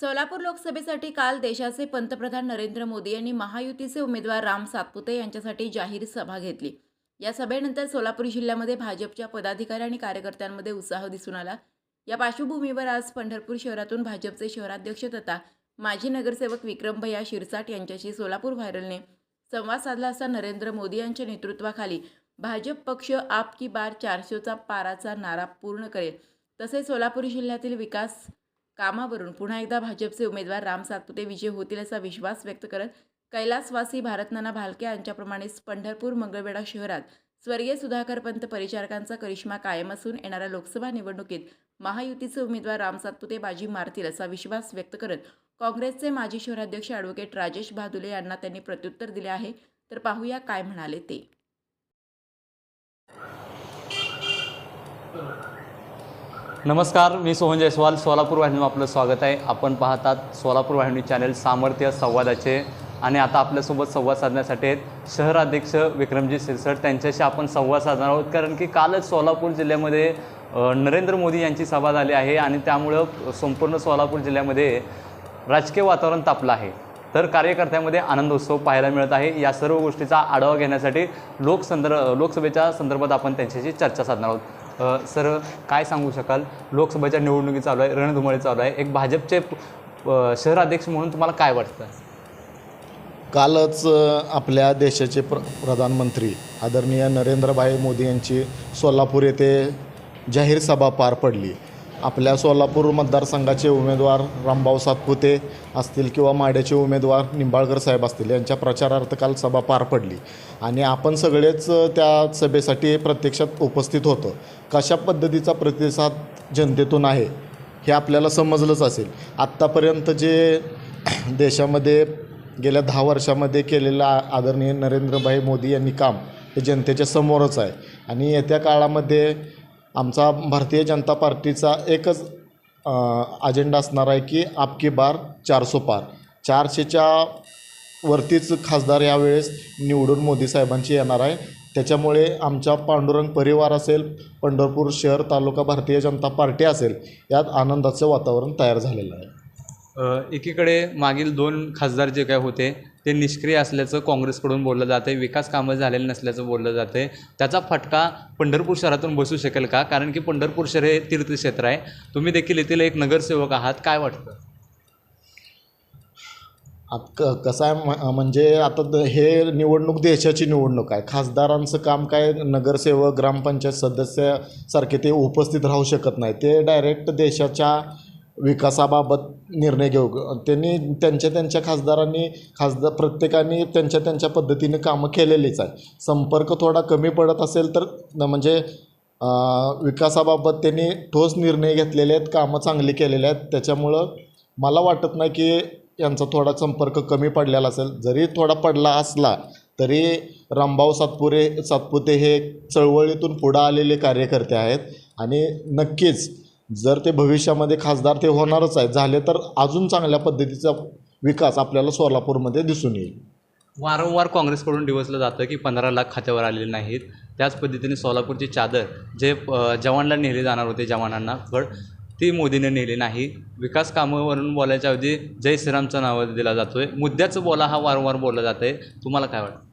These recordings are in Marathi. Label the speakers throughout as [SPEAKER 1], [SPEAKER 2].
[SPEAKER 1] सोलापूर लोकसभेसाठी काल देशाचे पंतप्रधान नरेंद्र मोदी यांनी महायुतीचे उमेदवार राम सातपुते यांच्यासाठी जाहीर सभा घेतली. या सभेनंतर सोलापूर जिल्ह्यामध्ये भाजपच्या पदाधिकारी आणि कार्यकर्त्यांमध्ये उत्साह दिसून आला. या पार्श्वभूमीवर आज पंढरपूर शहरातून भाजपचे शहराध्यक्ष तथा माजी नगरसेवक विक्रमभैया शिरसाट यांच्याशी सोलापूर व्हायरलने संवाद साधला असता नरेंद्र मोदी यांच्या नेतृत्वाखाली भाजप पक्ष आप की बार चारशेचा पाराचा नारा पूर्ण करेल. तसेच सोलापूर जिल्ह्यातील विकास कामावरून पुन्हा एकदा भाजपचे उमेदवार राम सातपुते विजय होतील असा विश्वास व्यक्त करत कैलासवासी भारतनाना भालके यांच्याप्रमाणेच पंढरपूर मंगळवेढा शहरात स्वर्गीय सुधाकर पंत परिचारकांचा करिश्मा कायम असून येणाऱ्या लोकसभा निवडणुकीत महायुतीचे उमेदवार राम सातपुते बाजी मारतील असा विश्वास व्यक्त करत काँग्रेसचे माजी शहराध्यक्ष ॲडव्होकेट राजेश भादुले यांना त्यांनी प्रत्युत्तर दिले आहे. तर पाहूया काय म्हणाले ते.
[SPEAKER 2] नमस्कार मी सोहन जयस्वाल सोलापूर वाहिनीवर आपलं स्वागत आहे. आपण पाहतात सोलापूर वाहिनी चॅनेल सामर्थ्य संवादाचे आणि आता आपल्यासोबत संवाद साधण्यासाठी आहेत शहराध्यक्ष विक्रमजी सिरसट त्यांच्याशी आपण संवाद साधणार आहोत. कारण की कालच सोलापूर जिल्ह्यामध्ये नरेंद्र मोदी यांची सभा झाली आहे आणि त्यामुळं संपूर्ण सोलापूर जिल्ह्यामध्ये राजकीय वातावरण तापलं आहे. तर कार्यकर्त्यामध्ये आनंदोत्सव पाहायला मिळत आहे. या सर्व गोष्टीचा आढावा घेण्यासाठी लोकसंदर्भ लोकसभेच्या संदर्भात आपण त्यांच्याशी चर्चा साधणार आहोत. सर काय सांगू शकाल? लोकसभेच्या निवडणुकी चालू आहे रणधुमाळी चालू आहे. एक भाजपचे शहराध्यक्ष म्हणून तुम्हाला काय वाटतं
[SPEAKER 3] कालच आपल्या देशाचे प्र प्रधानमंत्री आदरणीय नरेंद्रभाई मोदी यांची सोलापूर येथे जाहीर सभा पार पडली. आपल्या सोलापूर मतदारसंघाचे उमेदवार रामभाऊ सातपुते असतील किंवा माड्याचे उमेदवार निंबाळकर साहेब असतील यांच्या प्रचारार्थ काल सभा पार पडली. आणि आपण सगळेच त्या सभेसाठी प्रत्यक्षात उपस्थित होतो. कशा पद्धतीचा प्रतिसाद जनतेतून आहे हे आपल्याला समजलंच असेल. आत्तापर्यंत जे देशामध्ये गेल्या दहा वर्षामध्ये केलेलं आदरणीय नरेंद्रभाई मोदी यांनी काम हे जनतेच्या समोरच आहे. आणि येत्या काळामध्ये आमचा भारतीय जनता पार्टीचा एकच अजेंडा असणार आहे की आपकी बार चारसो पार. चारशेच्या वरतीच खासदार यावेळेस निवडून मोदी साहेबांची येणार आहे. त्याच्यामुळे आमच्या पांडुरंग परिवार असेल पंढरपूर शहर तालुका भारतीय जनता पार्टी असेल यात आनंदाचं वातावरण तयार झालेलं आहे.
[SPEAKER 2] एकीकडे मागील दोन खासदार जे काय होते ते निष्क्रिय असल्याचं काँग्रेसकडून बोललं जातं विकास कामं झालेलं नसल्याचं बोललं जातं त्याचा फटका पंढरपूर शहरातून बसू शकेल का? कारण की पंढरपूर शहर हे तीर्थक्षेत्र आहे. तुम्ही देखील येथील एक नगरसेवक आहात. काय वाटतं?
[SPEAKER 3] क कसं आहे म- म्हणजे आता द- हे निवडणूक देशाची निवडणूक आहे. खासदारांचं काम काय? नगरसेवक ग्रामपंचायत सदस्यासारखे ते उपस्थित राहू शकत नाही. ते डायरेक्ट देशाच्या विकासाबाबत निर्णय घेऊ. त्यांनी त्यांच्या त्यांच्या खासदारांनी खासदार प्रत्येकाने त्यांच्या त्यांच्या पद्धतीने कामं केलेलीच आहे संपर्क थोडा कमी पडत असेल तर न- म्हणजे विकासाबाबत त्यांनी ठोस निर्णय घेतलेले आहेत कामं चांगली केलेली आहेत. त्याच्यामुळं मला वाटत नाही की यांचा थोडा संपर्क कमी पडलेला असेल. जरी थोडा पडला असला तरी रामभाऊ सातपुरे सातपुते हे चळवळीतून पुढं आलेले कार्यकर्ते आहेत. आणि नक्कीच जर ते भविष्यामध्ये खासदार ते होणारच आहेत झाले तर अजून चांगल्या पद्धतीचा विकास आपल्याला सोलापूरमध्ये दिसून येईल.
[SPEAKER 2] वारंवार काँग्रेसकडून डिवसलं जातं की पंधरा लाख खात्यावर आलेले नाहीत. त्याच पद्धतीने सोलापूरची चादर जे जवानला नेले जाणार होते जवानांना पण ती मोदीने नेली नाही. विकास कामावरून बोलायच्या ऐवजी जय श्रीरामचं नाव दिला जातोय. मुद्द्याचं बोला हा वारंवार बोलला जात आहे तुम्हाला काय वाटतं?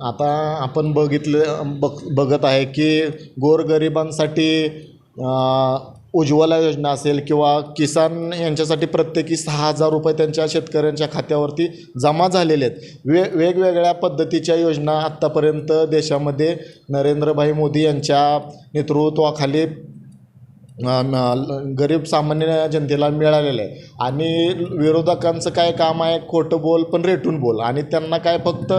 [SPEAKER 3] आता आपण बघितलं बघ बघत आहे की गोरगरिबांसाठी उज्ज्वला योजना असेल किंवा किसान यांच्यासाठी प्रत्येकी सहा हजार रुपये त्यांच्या शेतकऱ्यांच्या खात्यावरती जमा झालेले आहेत. वे वेगवेगळ्या पद्धतीच्या योजना आत्तापर्यंत देशामध्ये नरेंद्रभाई मोदी यांच्या नेतृत्वाखाली गरीब सामान्य जनतेला मिळालेलं आहे. आणि विरोधकांचं काय काम आहे? खोटं बोल पण रेटून बोल. आणि त्यांना काय फक्त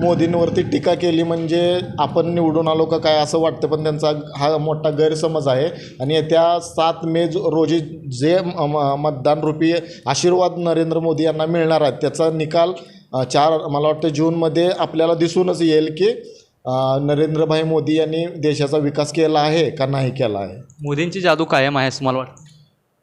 [SPEAKER 3] मोदींवरती टीका केली म्हणजे आपण निवडून आलो का काय असं वाटतं पण त्यांचा हा मोठा गैरसमज आहे. आणि येत्या सात मे जो- रोजी जे म- म- मतदान रूपी आशीर्वाद नरेंद्र मोदी यांना मिळणार आहेत त्याचा निकाल चार मला वाटतं जूनमध्ये आपल्याला दिसूनच येईल की नरेंद्रभाई मोदी यांनी देशाचा विकास केला आहे का नाही केला आहे?
[SPEAKER 2] मोदींची जादू कायम आहे असं मला वाटतं.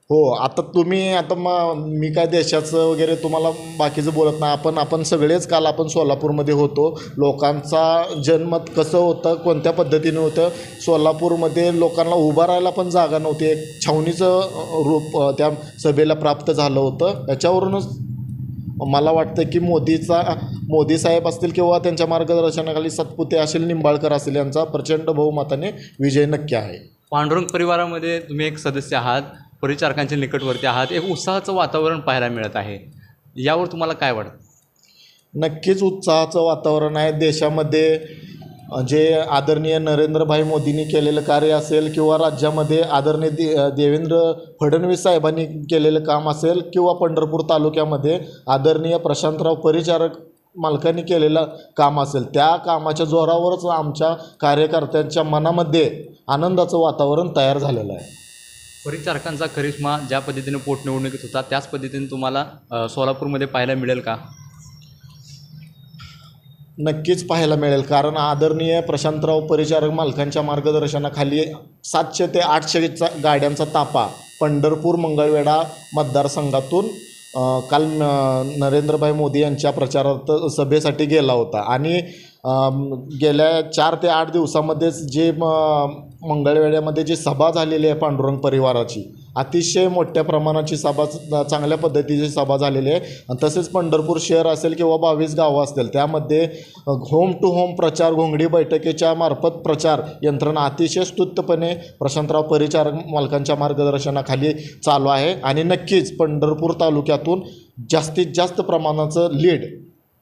[SPEAKER 3] हो आता तुम्ही आता मग मी काय देशाचं वगैरे तुम्हाला बाकीचं बोलत नाही. आपण आपण सगळेच काल आपण सोलापूरमध्ये होतो. लोकांचा जनमत कसं होतं कोणत्या पद्धतीने होतं? सोलापूरमध्ये लोकांना उभं राहायला पण जागा नव्हती. एक छावणीचं रूप त्या सभेला प्राप्त झालं होतं. याच्यावरूनच मला वाटतं की मोदीचा मोदी साहेब असतील किंवा त्यांच्या मार्गदर्शनाखाली सतपुते असेल निंबाळकर असेल यांचा प्रचंड बहुमताने विजय नक्की आहे.
[SPEAKER 2] पांडुरंग परिवारामध्ये तुम्ही एक सदस्य आहात परिचारकांच्या निकटवर्ती आहात एक उत्साहाचं वातावरण पाहायला मिळत आहे. यावर तुम्हाला काय वाटतं?
[SPEAKER 3] नक्कीच उत्साहाचं वातावरण आहे. देशामध्ये जे आदरणीय नरेंद्रभाई मोदींनी केलेलं कार्य असेल किंवा राज्यामध्ये आदरणीय दे देवेंद्र फडणवीस साहेबांनी केलेलं काम असेल किंवा पंढरपूर तालुक्यामध्ये आदरणीय प्रशांतराव परिचारक मालकांनी केलेलं काम असेल त्या कामाच्या जोरावरच आमच्या कार्यकर्त्यांच्या मनामध्ये आनंदाचं वातावरण तयार झालेलं आहे.
[SPEAKER 2] परिचारकांचा करिश्मा ज्या पद्धतीने पोटनिवडणुकीत होता त्याच पद्धतीने तुम्हाला सोलापूरमध्ये पाहायला मिळेल का?
[SPEAKER 3] नक्कीच पाहायला मिळेल. कारण आदरणीय प्रशांतराव परिचारक मालकांच्या मार्गदर्शनाखाली सातशे ते आठशेचा गाड्यांचा तापा पंढरपूर मंगळवेढा मतदारसंघातून काल नरेंद्रभाई मोदी यांच्या प्रचारार्थ सभेसाठी गेला होता. आणि गेल्या चार ते आठ दिवसामध्येच जे म मंगळवेढ्यामध्ये जी सभा झालेली आहे पांडुरंग परिवाराची अतिशय मोठ्या प्रमाणाची सभा चांगल्या पद्धतीची सभा झालेली आहे. आणि तसेच पंढरपूर शहर असेल किंवा बावीस गावं असतील त्यामध्ये होम टू होम प्रचार घोंगडी बैठकीच्या मार्फत प्रचार यंत्रणा अतिशय स्तुत्यपणे प्रशांतराव परिचारक मालकांच्या मार्गदर्शनाखाली चालू आहे. आणि नक्कीच पंढरपूर तालुक्यातून जास्तीत जास्त प्रमाणाचं लीड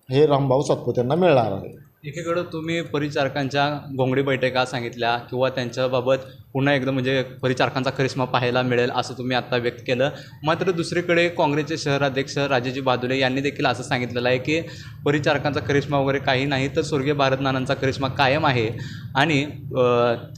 [SPEAKER 3] हे रामभाऊ सातपुतेंना मिळणार आहे.
[SPEAKER 2] एकीकडं तुम्ही परिचारकांच्या घोंगडी बैठका सांगितल्या किंवा त्यांच्याबाबत पुन्हा एकदा म्हणजे परिचारकांचा करिश्मा पाहायला मिळेल असं तुम्ही आत्ता व्यक्त केलं. मात्र दुसरीकडे काँग्रेसचे शहराध्यक्ष राजाजी बादुले यांनी देखील असं सांगितलेलं आहे की परिचारकांचा करिश्मा वगैरे काही नाही तर स्वर्गीय भारत नानांचा करिश्मा कायम आहे. आणि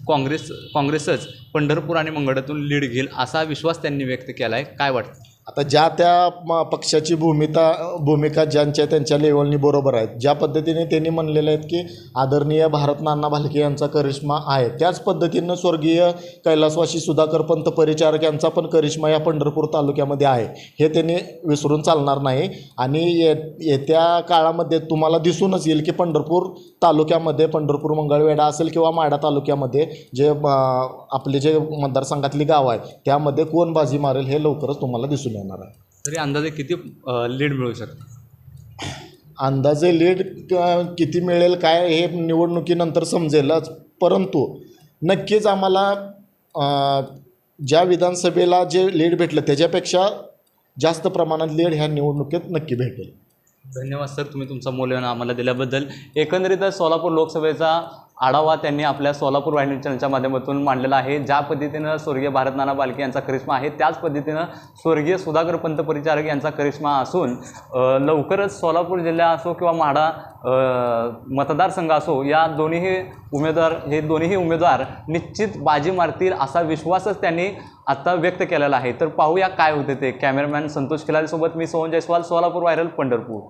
[SPEAKER 2] काँग्रेस काँग्रेसच पंढरपूर आणि मंगळातून लीड घेईल असा विश्वास त्यांनी व्यक्त केला आहे काय वाटतं?
[SPEAKER 3] आता ज्या त्या म पक्षाची भूमिका भूमिका ज्यांच्या त्यांच्या लेवलनी बरोबर आहेत ज्या पद्धतीने त्यांनी म्हणलेले आहेत की आदरणीय भारत नाना भालके यांचा करिश्मा आहे त्याच पद्धतीनं स्वर्गीय कैलासवासी सुधाकर पंत परिचारक यांचा पण करिश्मा या पंढरपूर तालुक्यामध्ये आहे. हे त्यांनी विसरून चालणार नाही आणि ये येत्या काळामध्ये तुम्हाला दिसूनच येईल की पंढरपूर तालुक्यामध्ये पंढरपूर मंगळवेढा असेल किंवा माडा तालुक्यामध्ये जे आपले जे मतदारसंघातली गावं आहेत त्यामध्ये कोण बाजी मारेल हे लवकरच तुम्हाला दिसून येणार आहे.
[SPEAKER 2] तरी अंदाजे किती लीड मिळू शकतं?
[SPEAKER 3] अंदाजे लीड किती मिळेल काय हे निवडणुकीनंतर समजेलच. परंतु नक्कीच आम्हाला ज्या विधानसभेला जे लीड भेटलं त्याच्यापेक्षा जास्त प्रमाणात लीड ह्या निवडणुकीत नक्की भेटेल.
[SPEAKER 2] धन्यवाद सर तुम्ही तुमचा मूल्यवान आम्हाला दिल्याबद्दल. एकंदरीतच सोलापूर लोकसभेचा आढावा त्यांनी आपल्या सोलापूर वाहिनी चॅनलच्या माध्यमातून मांडलेला आहे. ज्या पद्धतीनं स्वर्गीय भारत नाना बालके यांचा करिश्मा आहे त्याच पद्धतीनं स्वर्गीय सुधाकर पंत परिचारक यांचा करिश्मा असून लवकरच सोलापूर जिल्हा असो किंवा म्हाडा मतदारसंघ असो या दोन्हीही उमेदवार हे दोन्हीही उमेदवार निश्चित बाजी मारतील असा विश्वासच त्यांनी आत्ता व्यक्त केलेला आहे. तर पाहूया काय होते ते. कॅमेरामॅन संतोष खिलारीसोबत मी सोहन जयस्वाल सोलापूर व्हायरल पंढरपूर.